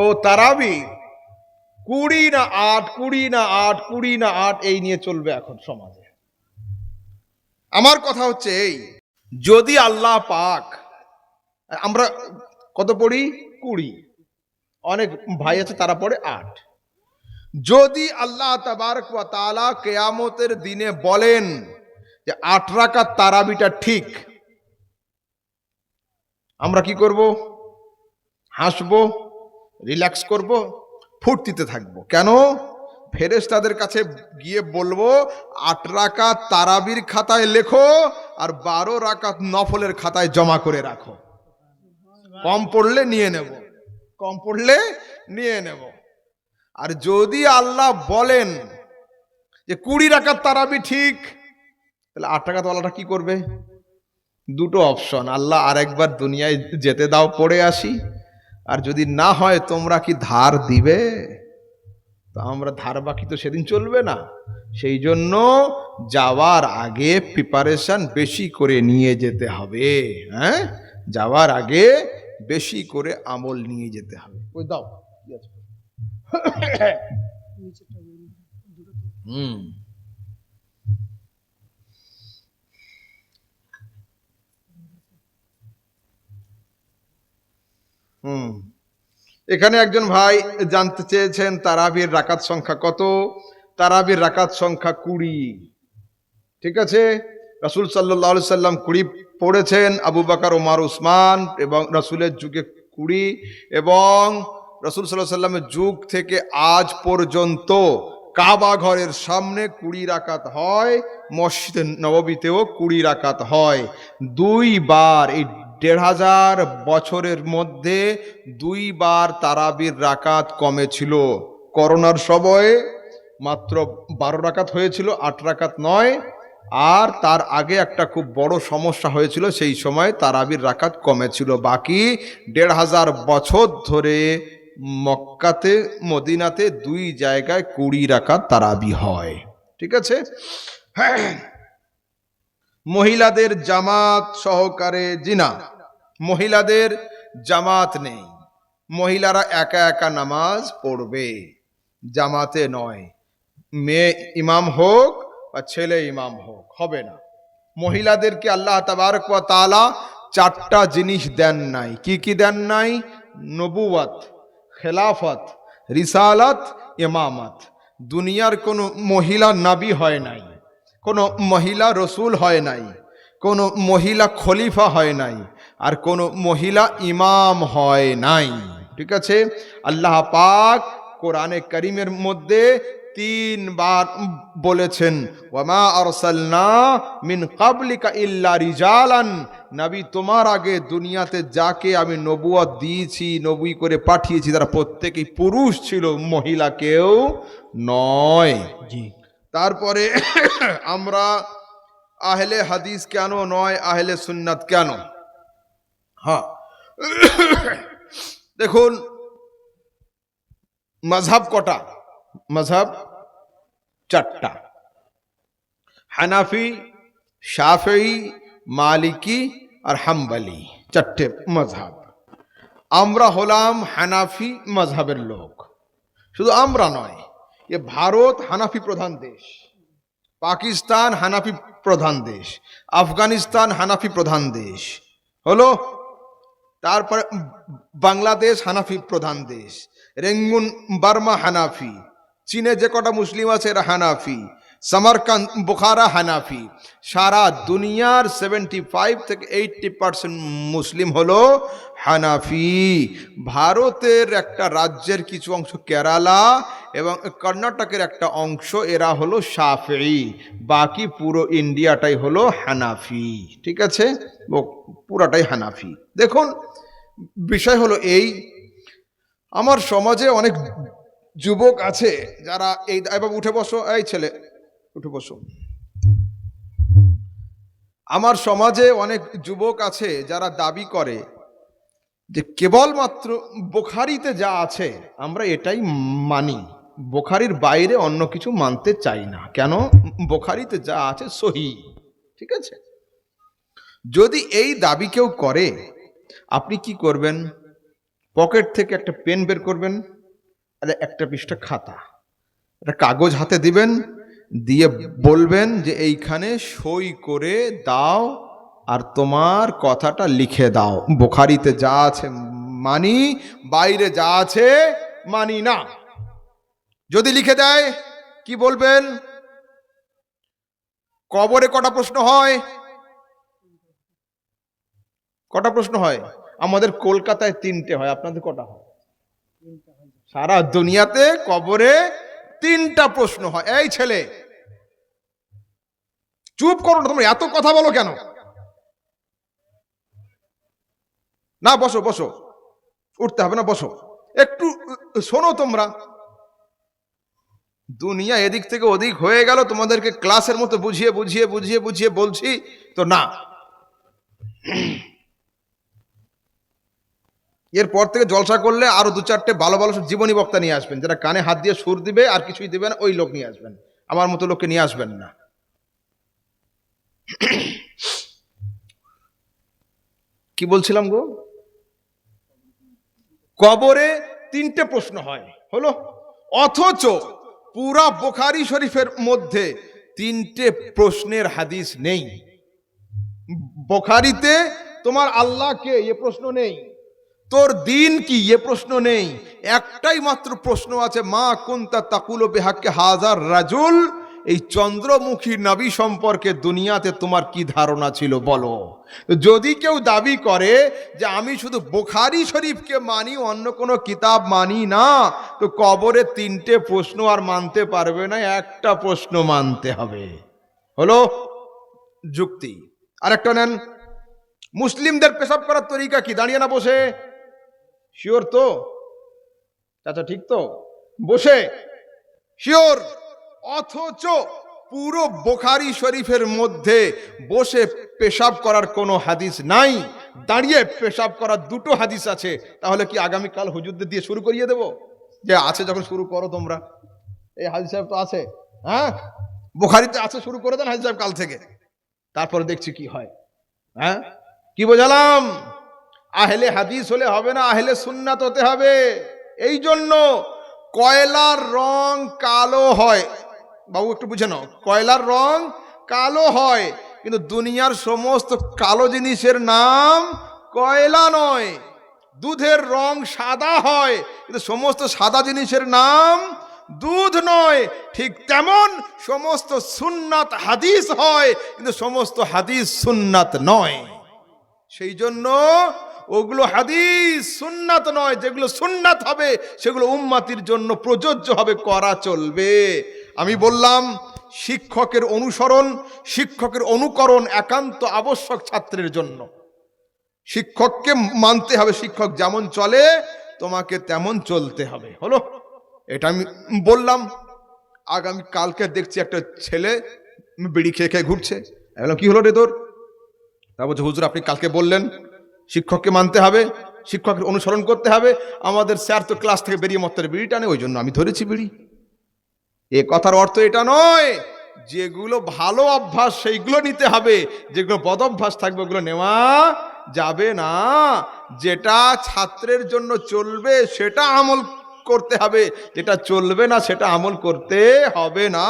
তো তারাবি কুড়ি না আট কুড়ি না আট কুড়ি না আট, এই নিয়ে চলবে এখন সমাজে। আমার কথা হচ্ছে এই, যদি আল্লাহ পাক, আমরা কত পড়ি? কুড়ি। অনেক ভাই আছে, তারা পড়ে আট। যদি আল্লাহ তাআলা কেয়ামতের দিনে বলেন যে আট রাকাত তারাবিটা ঠিক, আমরা কি করব? হাসবো? রিল্যাক্স করব, ফুর্তিতে থাকব। কেন? ফেরেস তাদের কাছে গিয়ে বলব, আট রাকাত তারাবির খাতায় লেখো আর বারো রাকাত নফলের খাতায় জমা করে রাখো। কম পড়লে নিয়ে নেব। কম পড়লে নিয়ে নেব। আর যদি আল্লাহ বলেন যে কুড়ি রাকাত তারাবি ঠিক, তাহলে আট টাকা তোলাটা কি করবে? দুটো অপশন। আল্লাহ আরেকবার দুনিয়ায় যেতে দাও, পড়ে আসি। আর যদি না হয়, তোমরা কি ধার দিবে? তো আমরা ধার বাকি তো সেদিন চলবে না। সেই জন্য যাওয়ার আগে প্রিপারেশন বেশি করে নিয়ে যেতে হবে হ্যাঁ? যাওয়ার আগে বেশি করে আমল নিয়ে যেতে হবে। ওই দাও হুম। হুম। এখানে একজন ভাই জানতে চেয়েছেন, তারাবির রাকাত সংখ্যা কত? তারাবির রাকাত সংখ্যা কুড়ি। ঠিক আছে? রাসুল সাল্লাহ সাল্লাম কুড়ি পড়েছেন, আবু বাকার ওমার উসমান এবং রাসুলের যুগে কুড়ি এবং রসুল সাল্লাহ সাল্লামের যুগ থেকে আজ পর্যন্ত কাবা ঘরের সামনে কুড়ি রাকাত হয়, মসজিদ নববীতেও কুড়ি রাকাত হয়। দুইবার এই দেড় হাজার বছরের মধ্যে দুইবার তারাবির রাকাত কমেছিল। করোনার সময়ে মাত্র বারো রাকাত হয়েছিল, আট রাকাত নয়। আর তার আগে একটা খুব বড় সমস্যা হয়েছিল, সেই সময় তারাবির রাকাত কমেছিল। বাকি দেড় হাজার বছর ধরে মক্কাতে, মদিনাতে দুই জায়গায় কুড়ি রাকাত তারাবি হয়। ঠিক আছে? মহিলাদের জামাত সহকারে জিনা। মহিলাদের জামাত নেই। মহিলারা একা একা নামাজ পড়বে। জামাতে নয়। মেয়ে ইমাম হোক বা ছেলে ইমাম হোক, হবে না। মহিলাদেরকে আল্লাহ তাআলা চারটা জিনিস দেন নাই। কি কি দেন নাই? নবুয়াত খেলাফত, রিসালাত, ইমামাত। দুনিয়ার কোনো মহিলা নাবি হয় নাই। কোনো মহিলা রসুল হয় নাই, কোনো মহিলা খলিফা হয় নাই, আর কোনো মহিলা ইমাম হয় নাই। ঠিক আছে? আল্লাহ পাক কোরআনে করিমের মধ্যে তিনবার বলেছেন, ওয়ামা আরসালনা মিন কাবলিকা ইল্লা রিজালান। নবী, তোমার আগে দুনিয়াতে যাকে আমি নবুয়ত দিয়েছি, নবী করে পাঠিয়েছি, তারা প্রত্যেকেই পুরুষ ছিল, মহিলা কেউ নয়। জি। তারপরে আমরা আহলে হাদিস কেন নয়, আহলে সুন্নাত কেন? হ্যাঁ। দেখুন, মাঝহাব কটা? মাঝহাব চারটা। হানাফি শাফি মালিকি আর হাম্বালি, চারটে মজহাব আমরা হলাম হানাফি মজহাবের লোক। শুধু আমরা নয় এ ভারত হানাফি প্রধান দেশ, পাকিস্তান হানাফি প্রধান দেশ, আফগানিস্তান হানাফি প্রধান দেশ, হলো তারপরে বাংলাদেশ হানাফি প্রধান দেশ, রেঙ্গুন, বার্মা হানাফি, চীনে যে কটা মুসলিম আছে এরা হানাফি, সামারকান্দ, বুখারা হানাফি, সারা দুনিয়ার সেভেন্টি ফাইভ থেকে এইটটি পার্সেন্ট মুসলিম হলো হানাফি। ভারতের একটা রাজ্যের কিছু অংশ কেরালা এবং কর্ণাটকের একটা অংশ, এরা হলো সাফি বাকি পুরো ইন্ডিয়াটাই হলো হানাফি, ঠিক আছে? পুরাটাই হানাফি। দেখুন, বিষয় হলো এই, আমার সমাজে অনেক যুবক আছে যারা এই, এবার উঠে বসো, এই ছেলে, উঠে বসো। আমার সমাজে অনেক যুবক আছে যারা দাবি করে যে কেবলমাত্র বোখারিতে যা আছে, আমরা এটাই মানি। বোখারির বাইরে অন্য কিছু মানতে চাই না। কেন? বোখারিতে যা আছে সহি। ঠিক আছে? যদি এই দাবি কেউ করে, আপনি কি করবেন? পকেট থেকে একটা পেন বের করবেন, আর একটা পৃষ্ঠা খাতা, একটা কাগজ হাতে দিবেন, দিয়ে বলবেন যে এইখানে সই করে দাও আর তোমার কথাটা লিখে দাও। বোখারিতে যা আছে মানি, বাইরে যা আছে মানি না। যদি লিখে দেয়, কি বলবেন? কবরে কটা প্রশ্ন হয়? কটা প্রশ্ন হয়? আমাদের কলকাতায় তিনটে হয়। আপনাদের কটা হয়? সারা দুনিয়াতে কবরে তিনটা প্রশ্ন হয়। এই ছেলে, চুপ করো না তোমরা, এত কথা বলো কেন? না, বসো বসো। উঠতে হবে না, বসো। একটু শোনো তোমরা। দুনিয়া এদিক থেকে ওদিক হয়ে গেল, তোমাদেরকে ক্লাসের মতো বুঝিয়ে বুঝিয়ে বুঝিয়ে বুঝিয়ে বলছি, তো না। এরপর থেকে জলসা করলে আরও দু চারটে ভালো ভালো সব জীবনী বক্তা নিয়ে আসবেন, যারা কানে হাত দিয়ে সুর দিবে আর কিছুই দিবে না, ওই লোক নিয়ে আসবেন। আমার মতো লোককে নিয়ে আসবেন না। কি বলছিলাম গো? কবরে তিনটে প্রশ্ন হয়, হলো, অথচ পুরা বোখারি শরীফের মধ্যে তিনটে প্রশ্নের হাদিস নেই। বোখারিতে তোমার আল্লাহকে এ প্রশ্ন নেই, তোর দিন কি এ প্রশ্ন নেই, একটাই মাত্র প্রশ্ন আছে, মা কুন্তা তাকুলো বেহাক্কে হাজার রাজুল, এই চন্দ্রমুখী নবী সম্পর্কে দুনিয়াতে তোমার কি ধারণা ছিল বলো। যদি কেউ দাবি করে যে আমি শুধু বোখারি শরীফকে মানি, অন্য কোনো কিতাব মানি না তো কবরে তিনটে প্রশ্ন আর মানতে পারবে না, একটা প্রশ্ন মানতে হবে। হলো যুক্তি। আরেকটা নেন, মুসলিমদের পেশাব করার তরিকা কি? দাঁড়িয়ে না বসে। শিওর তো? আচ্ছা ঠিক তো? বসে। শিওর। অথচ পুরো বোখারি শরীফের মধ্যে বসে পেশাব করার কোনো হাদিস নাই। দাঁড়িয়ে পেশাব করার দুটো হাদিস আছে। তাহলে কি আগামীকাল হুজুরদের দিয়ে শুরু করিয়ে দেব? যে আছে যখন শুরু করো তোমরা। এই হাদিস সাহেব তো আছে হ্যাঁ? বোখারিতে আছে, শুরু করে দেন হাদিস সাহেব কাল থেকে। তারপরে দেখছি কি হয় হ্যাঁ? কি বোঝালাম? আহলে হাদিস হলে হবে না, আহলে সুন্নাত হতে হবে। এই জন্য কয়লার রং কালো হয়। বাবু, একটু বুঝে নাও, কয়লার রং কালো হয়, কিন্তু দুনিয়ার সমস্ত কালো জিনিসের নাম কয়লা নয়। দুধের রং সাদা হয়, কিন্তু সমস্ত সাদা জিনিসের নাম দুধ নয়। ঠিক তেমন সমস্ত সুন্নাত হাদিস হয়, কিন্তু সমস্ত হাদিস সুন্নাত নয়। সেই জন্য ওগুলো হাদিস সুন্নাত নয়, যেগুলো সুন্নাত হবে, সেগুলো উম্মাতির জন্য প্রযোজ্য হবে, করা চলবে। আমি বললাম, শিক্ষকের অনুসরণ, শিক্ষকের অনুকরণ একান্ত আবশ্যক ছাত্রের জন্য। শিক্ষককে মানতে হবে। শিক্ষক যেমন চলে, তোমাকে তেমন চলতে হবে। হলো? এটা আমি বললাম। আগামী কালকে দেখছি একটা ছেলে বিড়ি খেয়ে খেয়ে ঘুরছে। কি হলো রে তোর? তা হুজুর, আপনি কালকে বললেন, শিক্ষককে মানতে হবে, শিক্ষকের অনুসরণ করতে হবে। আমাদের স্যার তো ক্লাস থেকে বেরিয়ে মত্তের বিড়ি টানে, ওই জন্য আমি ধরেছি বিড়ি। এ কথার অর্থ এটা নয় যেগুলো ভালো অভ্যাস, সেইগুলো নিতে হবে। যেগুলো বদ অভ্যাস থাকবে, ওগুলো নেওয়া যাবে না। যেটা ছাত্রের জন্য চলবে সেটা আমল করতে হবে, যেটা চলবে না সেটা আমল করতে হবে না।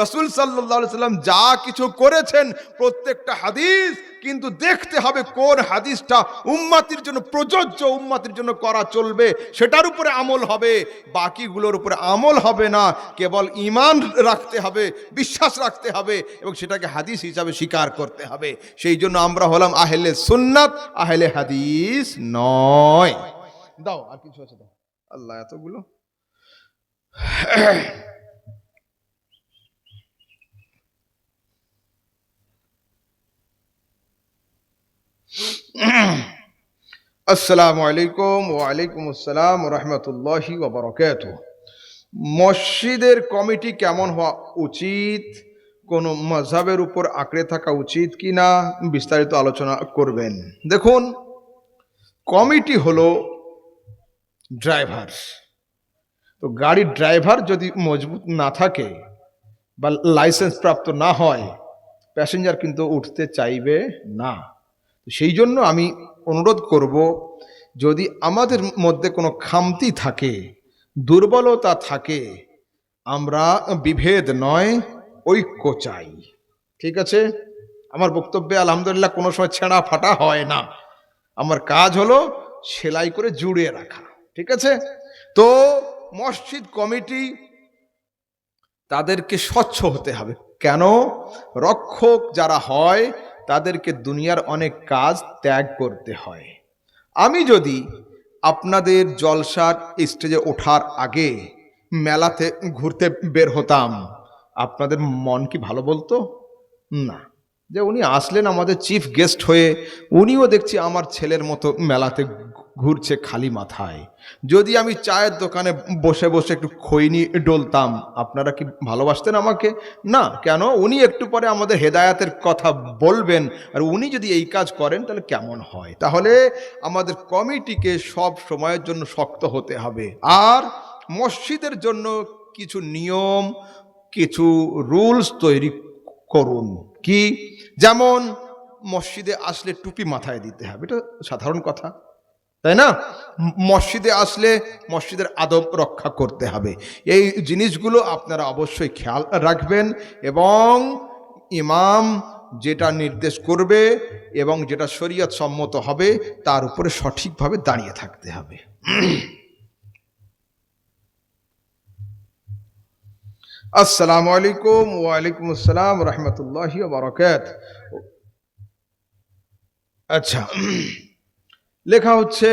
রসুল সাল্লাহ সাল্লাম যা কিছু করেছেন, প্রত্যেকটা হাদিস কিন্তু দেখতে হবে কোন হাদিসটা উম্মাতির জন্য, প্রযোজ্য উম্মাতির জন্য করা চলবে, সেটার উপরে আমল হবে, বাকিগুলোর উপরে আমল হবে না। কেবল ইমান রাখতে হবে, বিশ্বাস রাখতে হবে এবং সেটাকে হাদিস হিসাবে স্বীকার করতে হবে। সেই জন্য আমরা হলাম আহেলে সুন্নাত, আহেলে হাদিস নয়। দাও, আর কিছু আছে আল্লাহ, এতগুলো? আসসালামু আলাইকুম ওয়ালাইকুম আসসালাম রহমতুল্লাহি ওবরকাত মসজিদের কমিটি কেমন হওয়া উচিত? কোন মজাবের উপর আঁকড়ে থাকা উচিত কি না বিস্তারিত আলোচনা করবেন। দেখুন, কমিটি হলো ড্রাইভার তো গাড়ির ড্রাইভার যদি মজবুত না থাকে বা লাইসেন্স প্রাপ্ত না হয় প্যাসেঞ্জার কিন্তু উঠতে চাইবে না। সেই জন্য আমি অনুরোধ করব, যদি আমাদের মধ্যে কোনো খামতি থাকে, দুর্বলতা থাকে, আমরা বিভেদ নয়, ঐক্য চাই। ঠিক আছে? আমার বক্তব্যে আলহামদুলিল্লাহ কোনো সময় ছেঁড়া ফাটা হয় না। আমার কাজ হলো সেলাই করে জুড়ে রাখা। ঠিক আছে? তো মসজিদ কমিটি তাদেরকে স্বচ্ছ হতে হবে। কেন? রক্ষক যারা হয়, তাদেরকে দুনিয়ার অনেক কাজ ত্যাগ করতে হয়। আমি যদি আপনাদের জলসার স্টেজে ওঠার আগে মেলাতে ঘুরতে বের হতাম, আপনাদের মন কি ভালো বলতো? না। যে উনি আসলেন আমাদের চিফ গেস্ট হয়ে, উনিও দেখছি আমার ছেলের মতো মেলাতে ঘুরছে খালি মাথায়। যদি আমি চায়ের দোকানে বসে বসে একটু খৈনি ডলতাম, আপনারা কি ভালোবাসতেন আমাকে? না, কেন? উনি একটু পরে আমাদের হেদায়াতের কথা বলবেন। আর উনি যদি এই কাজ করেন, তাহলে কেমন হয়? তাহলে আমাদের কমিটিকে সব সময়ের জন্য শক্ত হতে হবে। আর মসজিদের জন্য কিছু নিয়ম, কিছু রুলস তৈরি করুন। কি? যেমন মসজিদে আসলে টুপি মাথায় দিতে হবে। এটা সাধারণ কথা। তাই না? মসজিদে আসলে মসজিদের আদব রক্ষা করতে হবে। এই জিনিসগুলো আপনারা অবশ্যই খেয়াল রাখবেন এবং ইমাম যেটা নির্দেশ করবে এবং যেটা শরীয়ত সম্মত হবে, তার উপরে সঠিকভাবে দাঁড়িয়ে থাকতে হবে। আসসালামু আলাইকুম, ওয়ালাইকুম আসসালাম, রহমতুল্লাহি বারকাত আচ্ছা। লেখা হচ্ছে,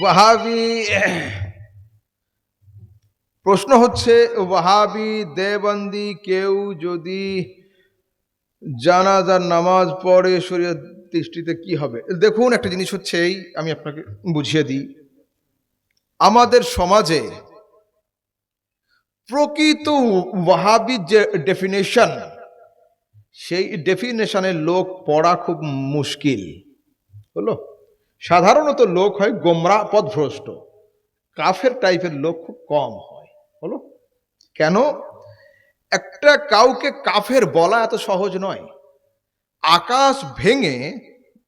ওয়াহাবি, প্রশ্ন হচ্ছে, ওয়াহাবি দেবন্দি কেউ যদি জানাজার নামাজ পড়ে, শরীয়ত দৃষ্টিতে কি হবে? দেখুন, একটা জিনিস হচ্ছে এই, আমি আপনাকে বুঝিয়ে দিই। আমাদের সমাজে প্রকৃত ওয়াহাবির যে ডেফিনেশন সেই ডেফিনেশনের লোক পড়া খুব মুশকিল। হলো? সাধারণত লোক হয় গোমরা পথভ্রষ্ট কাফের টাইপের লোক খুব কম হয়। হলো? কেন? একটা কাউকে কাফের বলা এত সহজ নয়। আকাশ ভেঙে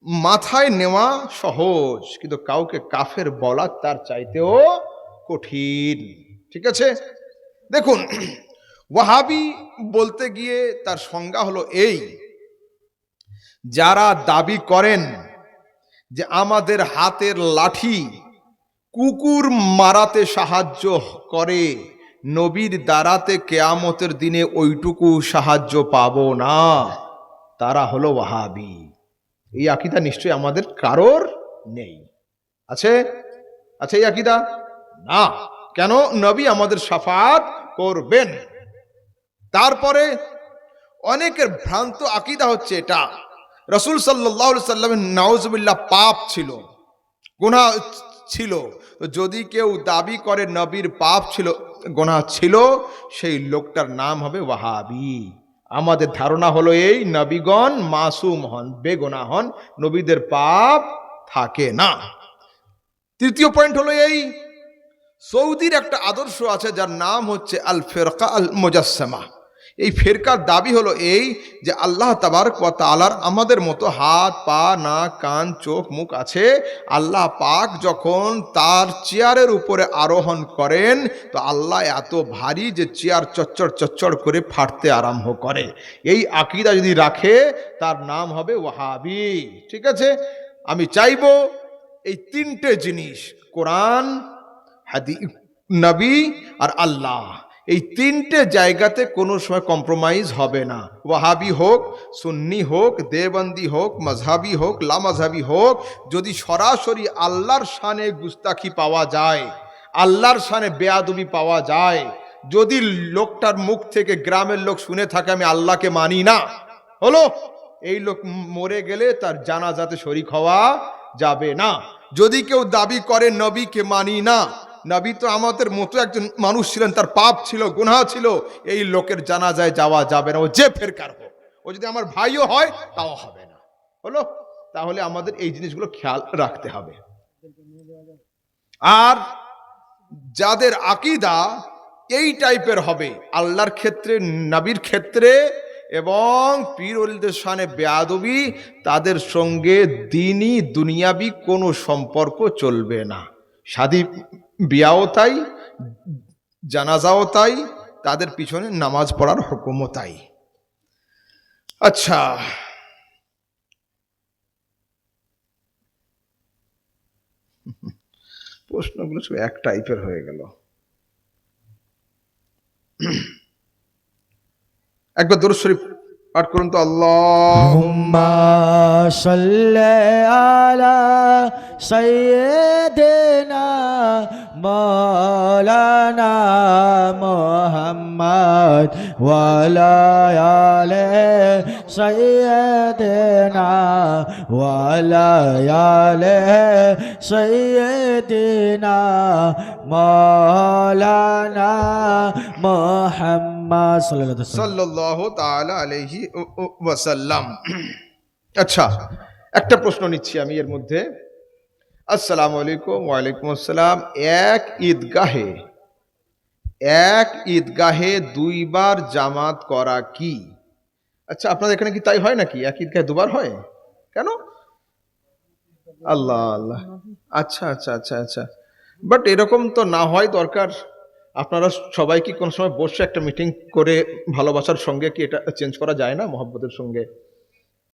মাথায় নেওয়া সহজ, কিন্তু কাউকে কাফের বলা তার চাইতেও কঠিন। ঠিক আছে? দেখুন, ওয়াহাবি বলতে গিয়ে তার সংজ্ঞা হলো এই, যারা দাবি করেন যে আমাদের হাতের লাঠি কুকুর মারাতে সাহায্য করে, নবীর দ্বারাতে কেয়ামতের দিনে ওইটুকু সাহায্য পাবো না, তারা হলো ওয়াহাবি। এই আকিদা নিশ্চয়ই আমাদের কারোর নেই। আছে? আছে এই আকিদা? না। কেন নবী আমাদের সাফাত করবেন? তারপরে অনেকের ভ্রান্ত আকিদা হচ্ছে এটা। রসুল সাল্লাহ সাল্লামের পাপ ছিল, গুনাহ ছিল। যদি কেউ দাবি করে নবীর পাপ ছিল গোনা ছিল, সেই লোকটার নাম হবে ওয়াহাবি। আমাদের ধারণা হলো এই নবীগণ মাসুম হন বেগোনা হন, নবীদের পাপ থাকে না। তৃতীয় পয়েন্ট হলো এই সৌদির একটা আদর্শ আছে যার নাম হচ্ছে আল ফেরকা আল মুজাসসামা। এই ফেরকার দাবি হলো এই যে আল্লাহ তাবারক ওয়া তাআলার আমাদের মতো হাত, পা, নাক, কান, চোখ, মুখ আছে। আল্লাহ পাক যখন তার চেয়ারের উপরে আরোহণ করেন, তো আল্লাহ এত ভারী যে চেয়ার চচ্চড় চচ্চড় করে ফাটতে আরম্ভ করে। এই আকিদা যদি রাখে, তার নাম হবে ওয়াহাবি। ঠিক আছে? আমি চাইব এই তিনটে জিনিস, কোরআন হাদি নবী আর আল্লাহ। এই তিনটে জায়গাতে কোনো সময় কম্প্রোমাইজ হবে না। ওয়াহাবি হোক, সুন্নি হোক দেবন্দি হোক মজহাবি হোক লামাজহাবি হোক, যদি সরাসরি আল্লাহর শানে গুস্তাখি পাওয়া যায়, আল্লাহর শানে বেয়াদবি পাওয়া যায়, যদি লোকটার মুখ থেকে গ্রামের লোক শুনে থাকে, আমি আল্লাহকে মানি না, হলো? এই লোক মরে গেলে তার জানাজাতে শরিক হওয়া যাবে না। যদি কেউ দাবি করে, নবীকে মানি না নবী তো আমাদের মতো একজন মানুষ ছিলেন, তার পাপ ছিল, গুনাহ ছিল, এই লোকের জানাজায় যাওয়া যাবে না, ও যে ফেরকার হোক। ও যদি আমার ভাইও হয়, তাও হবে না। হলো? তাহলে আমাদের এই জিনিসগুলো খেয়াল রাখতে হবে। আর যাদের আকিদা এই টাইপের হবে, আল্লাহর ক্ষেত্রে, নাবির ক্ষেত্রে, এবং পীর অলিদের সানে বেয়াদবি, তাদের সঙ্গে দিনই দুনিয়াবি কোনো সম্পর্ক চলবে না। শাদি বিয়াও তাই, জানাজাও তাই, তাদের পিছনে নামাজ পড়ার হুকুমও তাই। আচ্ছা। প্রশ্নগুলো সব এক টাইপের হয়ে গেল। একবার দরুদ শরীফ পাঠ করুন তো আল্লাহুম্মা সাল্লি আলা সাইয়্যিদিনা মাওলানা মুহাম্মদ ওয়া আলা আলি সাইয়্যিদিনা ওয়া আলা আলি সাইয়্যিদিনা মাওলানা মুহাম্মদ মোহাম্মদ সাল্লাহ তালা আলহি আচ্ছা একটা প্রশ্ন নিচ্ছি আমি এর মধ্যে। আসসালামু আলাইকুম, ওয়ালাইকুম আসসালাম। এক ঈদগাহে এক ঈদগাহে দুইবার জামাত করা কি? আচ্ছা আপনাদের এখানে কি তাই হয় নাকি? এক ঈদগাহে দুবার হয়? কেন? আল্লাহ আল্লাহ। আচ্ছা আচ্ছা আচ্ছা আচ্ছা। বাট এরকম তো না হয় দরকার। আপনারা সবাই কি কোনো সময় বসে একটা মিটিং করে ভালোবাসার সঙ্গে কি এটা চেঞ্জ করা যায় না, মহব্বতের সঙ্গে?